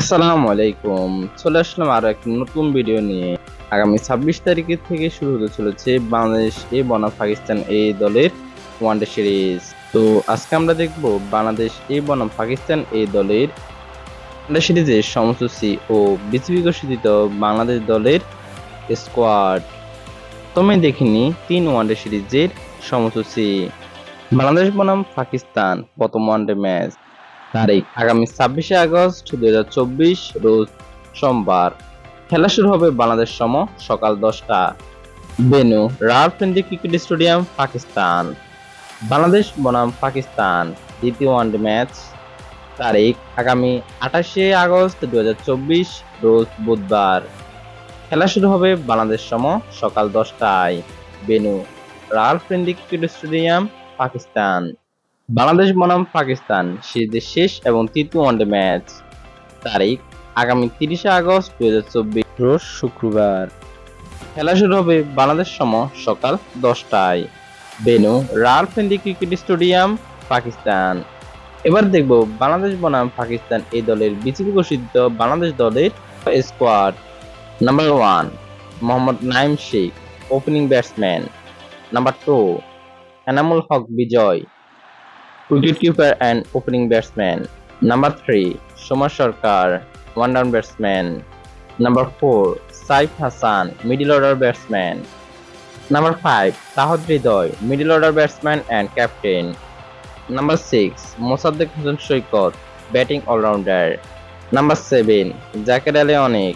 আসসালামু আলাইকুম। চলে আসলাম আরও একটি নতুন ভিডিও নিয়ে। আগামী ছাব্বিশ তারিখের থেকে শুরু হতে চলেছে বাংলাদেশ এ বনাম পাকিস্তান এই দলের ওয়ানডে সিরিজ। তো আজকে আমরা দেখব বাংলাদেশ এ বনাম পাকিস্তান এই দলের ওয়ানডে সিরিজের সমসূচি ও বিসিবি ঘোষিত বাংলাদেশ দলের স্কোয়াড তুমি দেখিনি তিন ওয়ানডে সিরিজের সমসূচি। বাংলাদেশ বনাম পাকিস্তান প্রথম ওয়ানডে ম্যাচ। তারিখ। আগামী ছাব্বিশে আগস্ট দুই হাজার চব্বিশ, রোজ সোমবার। খেলা শুরু হবে বাংলাদেশ সম সকাল দশটা। বেনু ইন্দি ক্রিকেট স্টেডিয়াম, পাকিস্তান। বাংলাদেশ বনাম, পাকিস্তান। দ্বিতীয় ওয়ানডে ম্যাচ, তারিখ। আগামী আঠাশে আগস্ট দুই হাজার চব্বিশ, রোজ বুধবার। খেলা শুরু হবে বাংলাদেশ সম সকাল দশটায়। বেনু ইন্দি ক্রিকেট স্টেডিয়াম, পাকিস্তান। বাংলাদেশ বনাম পাকিস্তান সিরিজের শেষ এবং তৃতীয় ওয়ানডে ম্যাচ তারিখ, আগামী তিরিশে আগস্ট দুই হাজার চব্বিশ। রোজ শুক্রবার। খেলা শুরু হবে বাংলাদেশ সম সকাল দশটায়। বেনু রাল্ফ ইন্দি ক্রিকেট স্টেডিয়াম, পাকিস্তান। এবার দেখব বাংলাদেশ বনাম পাকিস্তান এই দলের বিসিবি ঘোষিত বাংলাদেশ দলের squad number one Mohammad Naim Sheikh opening batsman number two Enamul Haque Bijoy. Wicketkeeper and opening batsman number three Soumya Sarkar one batsman number four Saif Hassan middle order batsman number five Towhid Hridoy middle order batsman and captain number six Mosaddek Hossain Saikat batting allrounder number seven Jaker Ali অনেক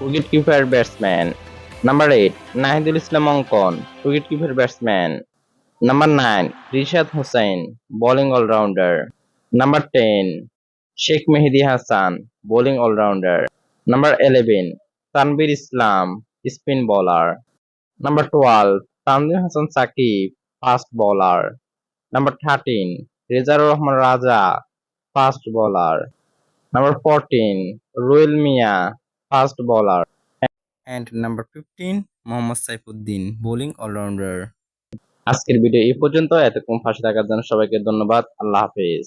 wicket keeper batsman number eight Nahidul Islam Ankon wicket keeper batsman number nine Rishad Hossain bowling allrounder number ten Sheikh Mehedi Hasan bowling allrounder number eleven Tanvir Islam spin bowler number twelve Tanzim Hasan Sakib fast bowler number thirteen Rezaur Rahman Raja fast bowler number fourteen Ruel Mia fast bowler and number fifteen Mohammad Saifuddin bowling allrounder আজকের video এই পর্যন্ত। এতক্ষণ ফাঁসে থাকার জন্য সবাইকে ধন্যবাদ। আল্লাহ হাফেজ।